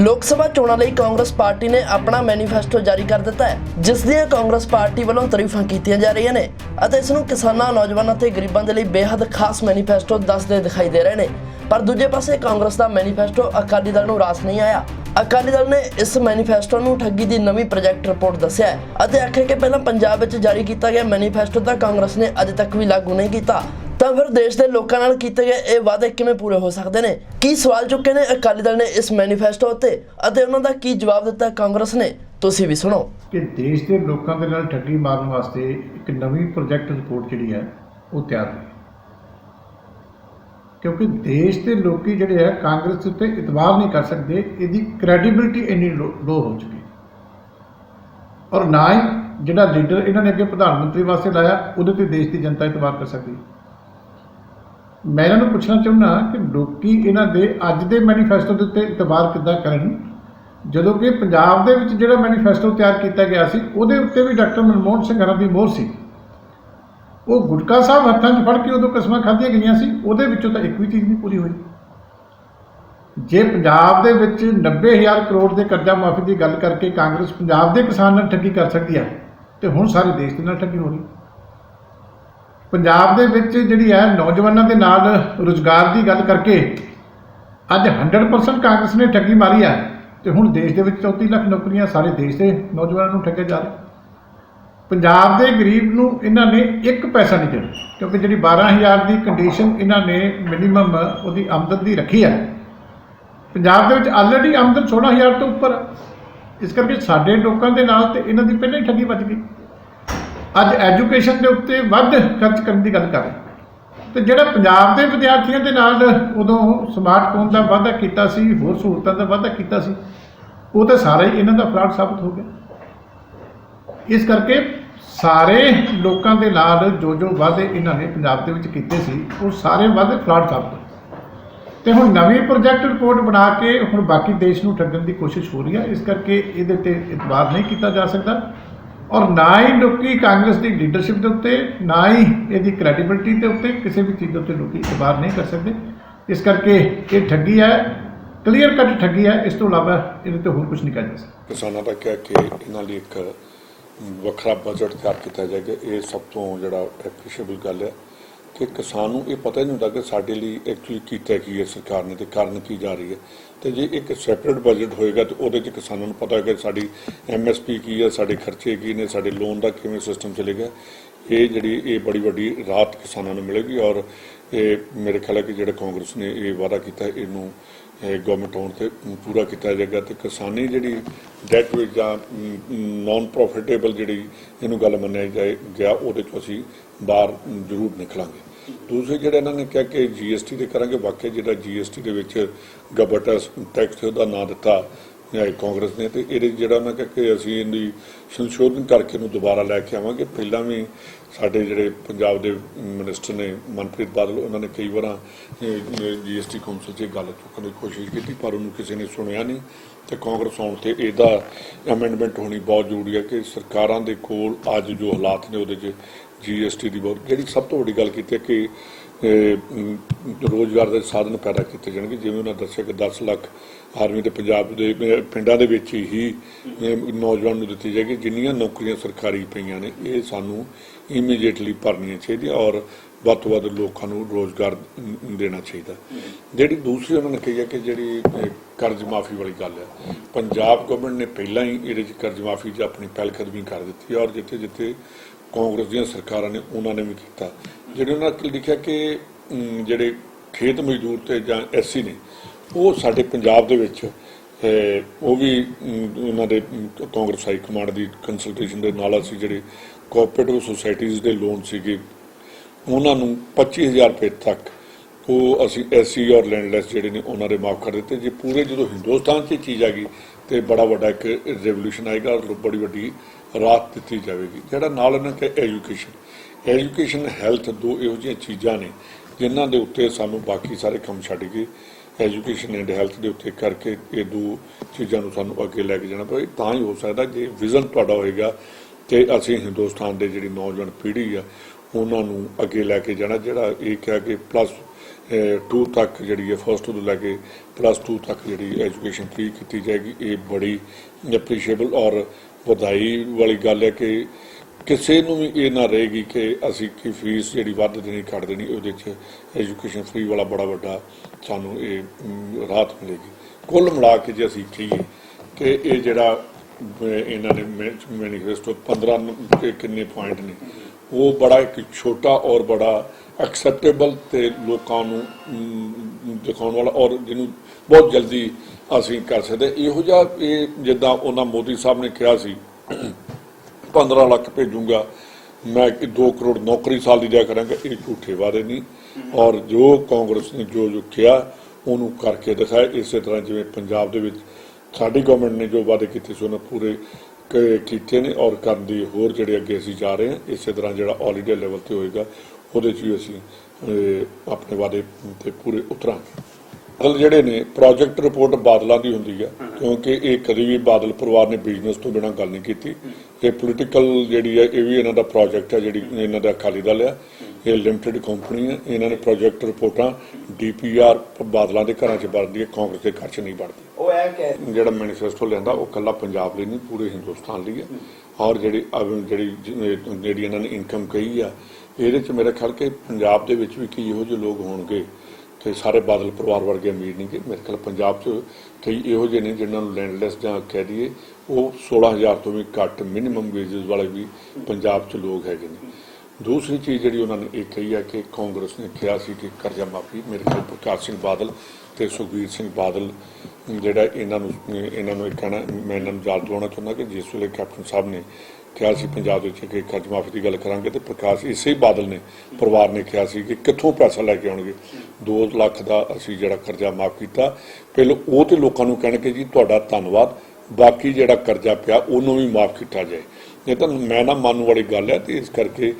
ਲੋਕ ਸਭਾ ਚੋਣਾਂ ਲਈ ਕਾਂਗਰਸ ਪਾਰਟੀ ਨੇ ਆਪਣਾ ਮੈਨੀਫੈਸਟੋ ਜਾਰੀ ਕਰ ਦਿੱਤਾ ਹੈ, ਜਿਸ ਦੀਆਂ ਕਾਂਗਰਸ ਪਾਰਟੀ ਵੱਲੋਂ ਤਾਰੀਫਾਂ ਕੀਤੀਆਂ ਜਾ ਰਹੀਆਂ ਨੇ ਅਤੇ ਇਸ ਨੂੰ ਕਿਸਾਨਾਂ, ਨੌਜਵਾਨਾਂ ਤੇ ਗਰੀਬਾਂ ਦੇ ਲਈ ਬੇहद ਖਾਸ ਮੈਨੀਫੈਸਟੋ ਦੱਸਦੇ ਦਿਖਾਈ ਦੇ ਰਹੇ ਨੇ। ਪਰ ਦੂਜੇ ਪਾਸੇ ਕਾਂਗਰਸ ਦਾ ਮੈਨੀਫੈਸਟੋ ਅਕਾਲੀ ਦਲ ਨੂੰ ਰਾਸ ਨਹੀਂ ਆਇਆ। ਅਕਾਲੀ ਦਲ ਨੇ ਇਸ ਮੈਨੀਫੈਸਟੋ ਨੂੰ ਠੱਗੀ ਦੀ ਨਵੀਂ ਪ੍ਰੋਜੈਕਟ ਰਿਪੋਰਟ ਦੱਸਿਆ ਅਤੇ ਆਖਿਆ ਕਿ ਪਹਿਲਾਂ ਪੰਜਾਬ ਵਿੱਚ ਜਾਰੀ ਕੀਤਾ ਗਿਆ ਮੈਨੀਫੈਸਟੋ ਤਾਂ ਕਾਂਗਰਸ ਨੇ ਅਜੇ ਤੱਕ ਵੀ ਲਾਗੂ ਨਹੀਂ ਕੀਤਾ। ਤਾਂ ਫਿਰ ਦੇਸ਼ ਦੇ ਲੋਕਾਂ ਨਾਲ ਕੀਤੇ ਗਏ ਇਹ ਵਾਅਦੇ ਕਿਵੇਂ ਪੂਰੇ ਹੋ ਸਕਦੇ ਨੇ? ਕੀ ਸਵਾਲ ਚੁੱਕੇ ਨੇ ਅਕਾਲੀ ਦਲ ਨੇ ਇਸ ਮੈਨੀਫੈਸਟੋ ਉੱਤੇ? ਅਤੇ ਉਹਨਾਂ ਦਾ ਕੀ ਜਵਾਬ ਦਿੱਤਾ ਕਾਂਗਰਸ ਨੇ? ਤੁਸੀਂ ਵੀ ਸੁਣੋ। ਕਿ ਦੇਸ਼ ਦੇ ਲੋਕਾਂ ਦੇ ਨਾਲ ਠੱਗੀ ਮਾਰਨ ਵਾਸਤੇ ਇੱਕ ਨਵੀਂ ਪ੍ਰੋਜੈਕਟ ਰਿਪੋਰਟ ਜਿਹੜੀ ਹੈ, ਉਹ ਤਿਆਰ ਹੋਈ ਕਿਉਂਕਿ ਦੇਸ਼ ਦੇ ਲੋਕੀ ਜਿਹੜੇ ਹੈ, ਕਾਂਗਰਸ ਉੱਤੇ ਇਤਬਾਰ ਨਹੀਂ ਕਰ ਸਕਦੇ, ਇਹਦੀ ਕ੍ਰੈਡੀਬਿਲਟੀ ਇੰਨੀ ਲੋ ਹੋ ਚੁੱਕੀ ਔਰ ਨਾ ਹੀ ਜਿਹੜਾ ਲੀਡਰ ਇਹਨਾਂ ਨੇ ਅੱਗੇ ਪ੍ਰਧਾਨ ਮੰਤਰੀ ਵਾਸਤੇ ਲਾਇਆ, ਉਹਦੇ ਤੇ ਦੇਸ਼ ਦੀ ਜਨਤਾ ਇਤਬਾਰ ਕਰ ਸਕਦੀ ਮੈਂ ਇਹਨਾਂ ਨੂੰ ਪੁੱਛਣਾ ਚਾਹੁੰਦਾ ਕਿ ਲੋਕੀ ਇਹਨਾਂ ਦੇ ਅੱਜ ਦੇ ਮੈਨੀਫੈਸਟੋ ਦੇ ਉੱਤੇ ਇਤਬਾਰ ਕਿੱਦਾਂ ਕਰਨ? ਜਦੋਂ ਕਿ ਪੰਜਾਬ ਦੇ ਵਿੱਚ ਜਿਹੜਾ ਮੈਨੀਫੈਸਟੋ ਤਿਆਰ ਕੀਤਾ ਗਿਆ ਸੀ, ਉਹਦੇ ਉੱਤੇ ਵੀ ਡਾਕਟਰ ਮਨਮੋਹਨ ਸਿੰਘ ਹਰਾਂ ਦੀ ਮੋਹਰ ਸੀ। ਉਹ ਗੁਟਕਾ ਸਾਹਿਬ ਹੱਥਾਂ 'ਚ ਫੜ ਕੇ ਉਦੋਂ ਕਸਮਾਂ ਖਾਧੀਆਂ ਗਈਆਂ ਸੀ, ਉਹਦੇ ਵਿੱਚੋਂ ਤਾਂ ਇੱਕ ਵੀ ਚੀਜ਼ ਨਹੀਂ ਪੂਰੀ ਹੋਈ। ਜੇ ਪੰਜਾਬ ਦੇ ਵਿੱਚ 90000 ਕਰੋੜ ਦੇ ਕਰਜ਼ਾ ਮਾਫੀ ਦੀ ਗੱਲ ਕਰਕੇ ਕਾਂਗਰਸ ਪੰਜਾਬ ਦੇ ਕਿਸਾਨ ਨਾਲ ਠੱਗੀ ਕਰ ਸਕਦੀ ਹੈ ਤੇ ਹੁਣ ਸਾਰੇ ਦੇਸ਼ ਦੇ ਨਾਲ ਠੱਗੀ ਹੋ ਰਹੀ। ਪੰਜਾਬ ਦੇ ਵਿੱਚ ਜਿਹੜੀ ਹੈ ਨੌਜਵਾਨਾਂ ਦੇ ਨਾਲ ਰੁਜ਼ਗਾਰ ਦੀ ਗੱਲ ਕਰਕੇ ਅੱਜ 100% ਕਾਂਗਰਸ ਨੇ ਠੱਗੀ ਮਾਰੀ ਹੈ ਤੇ ਹੁਣ ਦੇਸ਼ ਦੇ ਵਿੱਚ 34 ਲੱਖ ਨੌਕਰੀਆਂ ਸਾਰੇ ਦੇਸ਼ ਦੇ ਨੌਜਵਾਨਾਂ ਨੂੰ ਠੱਗੇ ਜਾ ਰਹੇ। ਪੰਜਾਬ ਦੇ ਗਰੀਬ ਨੂੰ ਇਹਨਾਂ ਨੇ ਇੱਕ ਪੈਸਾ ਨਹੀਂ ਦੇਣਾ, ਕਿਉਂਕਿ ਜਿਹੜੀ 12000 ਦੀ ਕੰਡੀਸ਼ਨ ਇਹਨਾਂ ਨੇ ਮਿਨੀਮਮ ਉਹਦੀ ਆਮਦਨ ਦੀ ਰੱਖੀ ਹੈ। ਪੰਜਾਬ ਦੇ ਵਿੱਚ ਆਲਰੇਡੀ ਆਮਦਨ 16000 ਤੋਂ ਉੱਪਰ ਇਸ ਕਰਕੇ ਸਾਡੇ ਲੋਕਾਂ ਦੇ ਨਾਲ ਤੇ ਇਹਨਾਂ ਦੀ ਪਹਿਲਾਂ ਹੀ ਠੱਗੀ ਵੱਜ ਗਈ। ਅੱਜ ਐਜੂਕੇਸ਼ਨ ਦੇ ਉੱਤੇ ਵੱਧ ਖਰਚ ਕਰਨ ਦੀ ਗੱਲ ਕਰ ਰਹੇ ਤੇ ਜਿਹੜਾ ਪੰਜਾਬ ਦੇ ਵਿਦਿਆਰਥੀਆਂ ਦੇ ਨਾਲ ਉਦੋਂ ਸਮਾਰਟਫੋਨ ਦਾ ਵਾਅਦਾ ਕੀਤਾ ਸੀ, ਹੋਰ ਸਹੂਲਤਾਂ ਦਾ ਵਾਅਦਾ ਕੀਤਾ ਸੀ, ਉਹ ਤਾਂ ਸਾਰਾ ਹੀ ਇਹਨਾਂ ਦਾ ਫਰਾਡ ਸਾਬਤ ਹੋ ਗਿਆ। ਇਸ ਕਰਕੇ ਸਾਰੇ ਲੋਕਾਂ ਦੇ ਨਾਲ ਜੋ ਜੋ ਵਾਅਦੇ ਇਹਨਾਂ ਨੇ ਪੰਜਾਬ ਦੇ ਵਿੱਚ ਕੀਤੇ ਸੀ, ਉਹ ਸਾਰੇ ਵਾਅਦੇ ਫਰਾਡ ਸਾਬਤ ਹੋਏ। ਤੇ ਹੁਣ ਨਵੀਂ ਪ੍ਰੋਜੈਕਟ ਰਿਪੋਰਟ ਬਣਾ ਕੇ ਹੁਣ ਬਾਕੀ ਦੇਸ਼ ਨੂੰ ਠੱਗਣ ਦੀ ਕੋਸ਼ਿਸ਼ ਹੋ ਰਹੀ ਹੈ ਇਸ ਕਰਕੇ ਇਹਦੇ ਤੇ ਇਤਬਾਰ ਨਹੀਂ ਕੀਤਾ ਜਾ ਸਕਦਾ। ਔਰ ਨਾ ਹੀ ਲੋਕੀ ਕਾਂਗਰਸ ਦੀ ਲੀਡਰਸ਼ਿਪ ਦੇ ਉੱਤੇ, ਨਾ ਹੀ ਇਹਦੀ ਕ੍ਰੈਡੀਬਿਲਟੀ ਦੇ ਉੱਤੇ ਕਿਸੇ ਵੀ ਚੀਜ਼ ਦੇ ਉੱਤੇ ਲੋਕੀ ਇਤਬਾਰ ਨਹੀਂ ਕਰ ਸਕਦੇ। ਇਸ ਕਰਕੇ ਇਹ ਠੱਗੀ ਹੈ ਕਲੀਅਰ ਕੱਟ ਠੱਗੀ ਹੈ, ਇਸ ਤੋਂ ਇਲਾਵਾ ਇਹਦੇ ਤੇ ਹੋਰ ਕੁਝ ਨਹੀਂ ਕਰ ਜਾ ਸਕਦਾ। ਕਿਸਾਨਾਂ ਦਾ ਕਿਹਾ ਕਿ ਇਹਨਾਂ ਲਈ ਇੱਕ ਵੱਖਰਾ ਬਜਟ ਤਿਆਰ ਕੀਤਾ ਜਾਏਗਾ। ਇਹ ਸਭ ਤੋਂ ਜਿਹੜਾ ਐਪਰੀਸ਼ੀਏਬਲ ਗੱਲ ਹੈ। ਕਿ ਕਿਸਾਨ ਨੂੰ ਇਹ ਪਤਾ ਹੀ ਨਹੀਂ ਹੁੰਦਾ ਕਿ ਸਾਡੇ ਲਈ ਐਕਚੁਅਲੀ ਕੀਤਾ ਕੀ ਹੈ ਸਰਕਾਰ ਨੇ ਤੇ ਕਰਨ ਕੀ ਜਾ ਰਹੀ ਹੈ। ਤੇ ਜੇ ਇੱਕ ਸੈਪਰੇਟ ਬਜਟ ਹੋਏਗਾ ਤੇ ਉਹਦੇ 'ਚ ਕਿਸਾਨਾਂ ਨੂੰ ਪਤਾ ਹੋਏਗਾ ਕਿ ਸਾਡੀ ਐਮਐਸਪੀ ਕੀ ਹੈ, ਸਾਡੇ ਖਰਚੇ ਕੀ ਨੇ, ਸਾਡੇ ਲੋਨ ਦਾ ਕਿਵੇਂ ਸਿਸਟਮ ਚੱਲੇਗਾ। ਇਹ ਜਿਹੜੀ ਇਹ ਬੜੀ ਵੱਡੀ ਰਾਹਤ ਕਿਸਾਨਾਂ ਨੂੰ ਮਿਲੇਗੀ ਔਰ ਇਹ ਮੇਰੇ ਖਿਆਲ ਹੈ ਕਿ ਜਿਹੜਾ ਕਾਂਗਰਸ ਨੇ ਇਹ ਵਾਅਦਾ ਕੀਤਾ, ਇਹਨੂੰ ਗਵਰਨਮੈਂਟ ਆਉਣ ਤੇ ਪੂਰਾ ਕੀਤਾ ਜਾਏਗਾ। ਤੇ ਕਿਸਾਨੀ ਜਿਹੜੀ ਡੈਟ ਵਿੱਚ ਜਾਂ ਨਾਨ ਪ੍ਰੋਫਿਟੇਬਲ ਜਿਹੜੀ ਇਹਨੂੰ ਗੱਲ ਮੰਨਿਆ ਜਾਏ ਗਿਆ ਉਹਦੇ 'ਚੋਂ ਅਸੀਂ ਬਾਹਰ ਜ਼ਰੂਰ ਨਿਕਲਾਂਗੇ। ਦੂਸਰੇ ਜਿਹੜੇ ਇਹਨਾਂ ਨੇ ਕਿਹਾ ਕਿ ਜੀਐਸਟੀ ਦੇ ਕਰਾਂਗੇ ਵਾਕਿਆ ਜਿਹੜਾ ਜੀਐਸਟੀ ਦੇ ਵਿੱਚ ਗਵਰਨਮੈਂਟ ਟੈਕਸ ਉਹਦਾ ਨਾਂ ਦਿੱਤਾ ਹੈ ਕਾਂਗਰਸ ਨੇ, ਤੇ ਇਹਦੇ 'ਚ ਜਿਹੜਾ ਉਹਨਾਂ ਕਿਹਾ ਕਿ ਅਸੀਂ ਇਹਦੀ ਸੰਸ਼ੋਧਨ ਕਰਕੇ ਇਹਨੂੰ ਦੁਬਾਰਾ ਲੈ ਕੇ ਆਵਾਂਗੇ। ਪਹਿਲਾਂ ਵੀ ਸਾਡੇ ਜਿਹੜੇ ਪੰਜਾਬ ਦੇ ਮਿਨਿਸਟਰ ਨੇ ਮਨਪ੍ਰੀਤ ਬਾਦਲ, ਉਹਨਾਂ ਨੇ ਕਈ ਵਾਰਾਂ ਜੀਐਸਟੀ ਕੌਂਸਲ 'ਚ ਗੱਲ ਚੁੱਕਣ ਦੀ ਕੋਸ਼ਿਸ਼ ਕੀਤੀ, ਪਰ ਉਹਨੂੰ ਕਿਸੇ ਨੇ ਸੁਣਿਆ ਨਹੀਂ। ਤੇ ਕਾਂਗਰਸ ਆਉਣ ਤੇ ਇਹਦਾ ਅਮੈਂਡਮੈਂਟ ਹੋਣੀ ਬਹੁਤ ਜ਼ਰੂਰੀ ਹੈ ਕਿ ਸਰਕਾਰਾਂ ਦੇ ਕੋਲ ਅੱਜ ਜੋ ਹਾਲਾਤ ਨੇ ਉਹਦੇ 'ਚ ਜੀਐਸਟੀ ਦੀ ਬਹੁਤ ਜਿਹੜੀ ਸਭ ਤੋਂ ਵੱਡੀ ਗੱਲ ਕੀਤੀ ਹੈ ਕਿ ਇਹ, ਰੋਜ਼ਗਾਰ ਦੇ ਸਾਧਨ ਪੈਦਾ ਕੀਤੇ ਜਾਣਗੇ। ਜਿਵੇਂ ਉਹਨਾਂ ਦੱਸਿਆ ਕਿ 10 ਲੱਖ ਆਰਮੀ ਦੇ ਪੰਜਾਬ ਦੇ ਪਿੰਡਾਂ ਦੇ ਵਿੱਚ ਹੀ ਨੌਜਵਾਨ ਨੂੰ ਦਿੱਤੀ ਜਾਏਗੀ। ਜਿੰਨੀਆਂ ਨੌਕਰੀਆਂ ਸਰਕਾਰੀ ਪਈਆਂ ਨੇ ਇਹ ਸਾਨੂੰ ਇਮੀਡੀਏਟਲੀ ਭਰਨੀਆਂ ਚਾਹੀਦੀਆਂ ਔਰ ਵੱਧ ਤੋਂ ਵੱਧ ਲੋਕਾਂ ਨੂੰ ਰੋਜ਼ਗਾਰ ਦੇਣਾ ਚਾਹੀਦਾ। ਜਿਹੜੀ ਦੂਸਰੀ ਉਹਨਾਂ ਨੇ ਕਹੀ ਹੈ ਕਿ ਜਿਹੜੀ ਕਰਜ਼ ਮਾਫੀ ਵਾਲੀ ਗੱਲ ਹੈ। ਪੰਜਾਬ ਗਵਰਨਮੈਂਟ ਨੇ ਪਹਿਲਾਂ ਹੀ ਇਹਦੇ 'ਚ ਕਰਜ਼ ਮਾਫੀ 'ਚ ਆਪਣੀ ਪਹਿਲ ਕਦਮੀ ਕਰ ਦਿੱਤੀ ਔਰ ਜਿੱਥੇ ਜਿੱਥੇ ਕਾਂਗਰਸ ਦੀਆਂ ਸਰਕਾਰਾਂ ਨੇ ਉਹਨਾਂ ਨੇ ਵੀ ਕੀਤਾ। ਜਿਹੜੇ ਉਹਨਾਂ ਨੇ ਲਿਖਿਆ ਕਿ ਜਿਹੜੇ ਖੇਤ ਮਜ਼ਦੂਰ ਤੇ ਜਾਂ ਐਸਸੀ ਨੇ, ਉਹ ਸਾਡੇ ਪੰਜਾਬ ਦੇ ਵਿੱਚ ਉਹ ਵੀ ਉਹਨਾਂ ਦੇ ਕਾਂਗਰਸ ਹਾਈ ਕਮਾਂਡ ਦੀ ਕੰਸਲਟੇਸ਼ਨ ਦੇ ਨਾਲ ਅਸੀਂ ਜਿਹੜੇ ਕੋਆਪਰੇਟਿਵ ਸੁਸਾਇਟੀਜ਼ ਦੇ ਲੋਨ ਸੀਗੇ ਉਹਨਾਂ ਨੂੰ 25000 ਰੁਪਏ ਤੱਕ ਉਹ ਅਸੀਂ ਐਸਸੀ ਔਰ ਲੈਂਡਲੈਸ ਜਿਹੜੇ ਨੇ ਉਹਨਾਂ ਦੇ ਮਾਫ ਕਰ ਦਿੱਤੇ। ਜੇ ਪੂਰੇ ਜਦੋਂ ਹਿੰਦੁਸਤਾਨ 'ਚ ਇਹ ਚੀਜ਼ ਆ ਗਈ, ਤੇ ਬੜਾ ਵੱਡਾ ਇੱਕ ਰੈਵੋਲੂਸ਼ਨ ਆਏਗਾ ਔਰ ਬੜੀ ਵੱਡੀ ਰਾਹਤ ਦਿੱਤੀ ਜਾਵੇਗੀ। ਜਿਹੜਾ ਨਾਲ ਇਹਨਾਂ ਕਿ ਐਜੂਕੇਸ਼ਨ ਐਜੂਕੇਸ਼ਨ ਹੈਲਥ ਦੋ ਇਹੋ ਜਿਹੀਆਂ ਚੀਜ਼ਾਂ ਨੇ ਜਿਨ੍ਹਾਂ ਦੇ ਉੱਤੇ ਸਾਨੂੰ ਬਾਕੀ ਸਾਰੇ ਕੰਮ ਛੱਡ ਕੇ ਐਜੂਕੇਸ਼ਨ ਐਂਡ ਹੈਲਥ ਦੇ ਉੱਤੇ ਕਰਕੇ ਇਹ ਦੋ ਚੀਜ਼ਾਂ ਨੂੰ ਸਾਨੂੰ ਅੱਗੇ ਲੈ ਕੇ ਜਾਣਾ ਪਵੇ। ਤਾਂ ਹੀ ਹੋ ਸਕਦਾ ਜੇ ਵਿਜ਼ਨ ਤੁਹਾਡਾ ਹੋਏਗਾ ਕਿ ਅਸੀਂ ਹਿੰਦੁਸਤਾਨ ਦੇ ਜਿਹੜੀ ਨੌਜਵਾਨ ਪੀੜ੍ਹੀ ਆ ਉਹਨਾਂ ਨੂੰ ਅੱਗੇ ਲੈ ਕੇ ਜਾਣਾ, ਜਿਹੜਾ ਇਹ ਕਿਹਾ ਕਿ ਪਲੱਸ 2 ਤੱਕ ਜਿਹੜੀ ਹੈ ਫਸਟ ਤੋਂ ਲੈ ਕੇ ਪਲੱਸ 2 ਤੱਕ ਜਿਹੜੀ ਐਜੂਕੇਸ਼ਨ ਫ੍ਰੀ ਕੀਤੀ ਜਾਏਗੀ, ਇਹ ਬੜੀ ਐਪਰੀਸ਼ੀਏਬਲ ਔਰ ਵਧਾਈ ਵਾਲੀ ਗੱਲ ਹੈ ਕਿ ਕਿਸੇ ਨੂੰ ਵੀ ਇਹ ਨਾ ਰਹੇਗੀ ਕਿ ਅਸੀਂ ਕੀ ਫੀਸ ਜਿਹੜੀ ਵੱਧ ਦੇਣੀ, ਘੱਟ ਦੇਣੀ, ਉਹਦੇ 'ਚ ਐਜੂਕੇਸ਼ਨ ਫ੍ਰੀ ਵਾਲਾ ਬੜਾ ਵੱਡਾ ਸਾਨੂੰ ਇਹ ਰਾਹਤ ਮਿਲੇਗੀ। ਕੁੱਲ ਮਿਲਾ ਕੇ ਜੇ ਅਸੀਂ ਕਹੀਏ ਕਿ ਇਹ ਜਿਹੜਾ ਇਹਨਾਂ ਨੇ ਮੈਨੀਫੈਸਟੋ 15 ਕਿੰਨੇ ਪੁਆਇੰਟ ਨੇ ਉਹ ਬੜਾ ਇੱਕ ਛੋਟਾ ਔਰ ਬੜਾ ਐਕਸੈਪਟੇਬਲ ਤੇ ਲੋਕਾਂ ਨੂੰ ਦਿਖਾਉਣ ਵਾਲਾ ਔਰ ਜਿਹਨੂੰ ਬਹੁਤ ਜਲਦੀ ਅਸੀਂ ਕਰ ਸਕਦੇ। ਇਹੋ ਜਿਹਾ ਇਹ ਜਿੱਦਾਂ ਉਹਨਾਂ ਮੋਦੀ ਸਾਹਿਬ ਨੇ ਕਿਹਾ ਸੀ 15 ਲੱਖ ਭੇਜੂਗਾ, ਮੈਂ ਕਿ 2 ਕਰੋੜ ਨੌਕਰੀ ਸਾਲ ਦੀ ਦਿਆ ਕਰਾਂਗਾ, ਇਹ ਝੂਠੇ ਵਾਅਦੇ ਨਹੀਂ। ਔਰ ਜੋ ਕਾਂਗਰਸ ਨੇ ਜੋ ਜੋ ਕਿਹਾ, ਉਹਨੂੰ ਕਰਕੇ ਦਿਖਾਇਆ। ਇਸੇ ਤਰ੍ਹਾਂ ਜਿਵੇਂ ਪੰਜਾਬ ਦੇ ਵਿੱਚ ਸਾਡੀ ਗਵਰਨਮੈਂਟ ਨੇ ਜੋ ਵਾਅਦੇ ਕੀਤੇ ਸੀ, ਉਹਨਾਂ ਪੂਰੇ ਕੀਤੇ ਨੇ ਔਰ ਕਰਨ ਦੀ ਹੋਰ ਜਿਹੜੇ ਅੱਗੇ ਅਸੀਂ ਜਾ ਰਹੇ ਹਾਂ, ਇਸੇ ਤਰ੍ਹਾਂ ਜਿਹੜਾ ਆਲ ਇੰਡੀਆ ਲੈਵਲ ਤੇ ਹੋਏਗਾ, ਉਹਦੇ 'ਚ ਵੀ ਅਸੀਂ ਆਪਣੇ ਵਾਅਦੇ ਤੇ ਪੂਰੇ ਉਤਰਾਂਗੇ। ਬਾਦਲ ਜਿਹੜੇ ਨੇ ਪ੍ਰੋਜੈਕਟ ਰਿਪੋਰਟ ਬਾਦਲਾਂ ਦੀ ਹੁੰਦੀ ਹੈ ਕਿਉਂਕਿ ਇਹ ਕਦੀ ਵੀ ਬਾਦਲ ਪਰਿਵਾਰ ਨੇ ਬਿਜ਼ਨਸ ਤੋਂ ਬਿਨਾਂ ਗੱਲ ਨਹੀਂ ਕੀਤੀ। ਇਹ ਪੋਲੀਟੀਕਲ ਜਿਹੜੀ ਹੈ ਇਹ ਵੀ ਇਹਨਾਂ ਦਾ ਪ੍ਰੋਜੈਕਟ ਹੈ ਜਿਹੜੀ ਇਹਨਾਂ ਦਾ ਅਕਾਲੀ ਦਲ ਆ, ਇਹ ਲਿਮਟਿਡ ਕੰਪਨੀ ਹੈ ਇਹਨਾਂ ਨੇ ਪ੍ਰੋਜੈਕਟ ਰਿਪੋਰਟਾਂ ਡੀਪੀਆਰ ਬਾਦਲਾਂ ਦੇ ਘਰਾਂ 'ਚ ਬਣਦੀ ਹੈ ਕਾਂਗਰਸ ਦੇ ਘਰ 'ਚ ਨਹੀਂ ਬਣਦੀ ਉਹ ਐ ਕਹਿ ਜਿਹੜਾ ਮੈਨੀਫੈਸਟੋ ਲੈਂਦਾ ਉਹ ਕੱਲਾ ਪੰਜਾਬ ਲਈ ਨਹੀਂ, ਪੂਰੇ ਹਿੰਦੁਸਤਾਨ ਲਈ ਹੈ। ਔਰ ਜਿਹੜੀ ਜਿਹੜੀ ਜਿਹੜੀ ਇਹਨਾਂ ਨੇ ਇਨਕਮ ਕਹੀ ਆ, ਇਹਦੇ 'ਚ ਮੇਰਾ ਖਿਆਲ ਕਿ ਪੰਜਾਬ ਦੇ ਵਿੱਚ ਵੀ ਕੀ ਇਹੋ ਜਿਹੇ ਲੋਕ ਹੋਣਗੇ, ਤੇ ਸਾਰੇ ਬਾਦਲ ਪਰਿਵਾਰ ਵਰਗੇ ਅਮੀਰ ਨਹੀਂ ਗੇ ਮੇਰੇ ਖਿਆਲ ਪੰਜਾਬ 'ਚ ਕਈ ਇਹੋ ਜਿਹੇ ਨੇ ਜਿਨ੍ਹਾਂ ਨੂੰ ਲੈਂਡਲੈਸ ਜਾਂ ਕਹਿ ਦਈਏ, ਉਹ 16000 ਤੋਂ ਵੀ ਘੱਟ ਮਿਨੀਮਮ ਵੇਜਸ ਵਾਲੇ ਵੀ ਪੰਜਾਬ 'ਚ ਲੋਕ ਹੈਗੇ ਨੇ। ਦੂਸਰੀ ਚੀਜ਼ ਜਿਹੜੀ ਉਹਨਾਂ ਨੇ ਇਹ ਕਹੀ ਹੈ ਕਿ ਕਾਂਗਰਸ ਨੇ ਕਿਹਾ ਸੀ ਕਿ ਕਰਜ਼ਾ ਮਾਫੀ, ਮੇਰੇ ਖਿਆਲ ਪ੍ਰਕਾਸ਼ ਸਿੰਘ ਬਾਦਲ ਤੇ ਸੁਖਬੀਰ ਸਿੰਘ ਬਾਦਲ ਜਿਹੜਾ ਇਹਨਾਂ ਨੂੰ ਇਹਨਾਂ ਨੂੰ ਇਹ ਕਹਿਣਾ, ਮੈਂ ਇਹਨਾਂ ਨੂੰ ਯਾਦ ਦਿਵਾਉਣਾ ਚਾਹੁੰਦਾ ਕਿ ਜਿਸ ਵੇਲੇ ਕੈਪਟਨ ਸਾਹਿਬ ਨੇ ਕਿਹਾ ਸੀ ਪੰਜਾਬ ਦੇ ਵਿੱਚ ਕਿ ਕਰਜ਼ ਮਾਫੀ ਦੀ ਗੱਲ ਕਰਾਂਗੇ ਤੇ ਪ੍ਰਕਾਸ਼ ਇਸੇ ਹੀ ਬਾਦਲ ਨੇ, ਪਰਿਵਾਰ ਨੇ ਕਿਹਾ ਸੀ ਕਿ ਕਿੱਥੋਂ ਪੈਸਾ ਲੈ ਕੇ ਆਉਣਗੇ। 2 ਲੱਖ ਦਾ ਅਸੀਂ ਜਿਹੜਾ ਕਰਜ਼ਾ ਮਾਫ ਕੀਤਾ। ਪਹਿਲਾਂ ਉਹ ਤੇ ਲੋਕਾਂ ਨੂੰ ਕਹਿਣਗੇ ਜੀ ਤੁਹਾਡਾ ਧੰਨਵਾਦ, ਬਾਕੀ ਜਿਹੜਾ ਕਰਜ਼ਾ ਪਿਆ ਉਹਨੂੰ ਵੀ ਮਾਫ ਕੀਤਾ ਜਾਏ। ਇਹ ਤਾਂ ਮੈਂ ਨਾ ਮੰਨਣ ਵਾਲੀ ਗੱਲ ਹੈ ਤੇ ਇਸ ਕਰਕੇ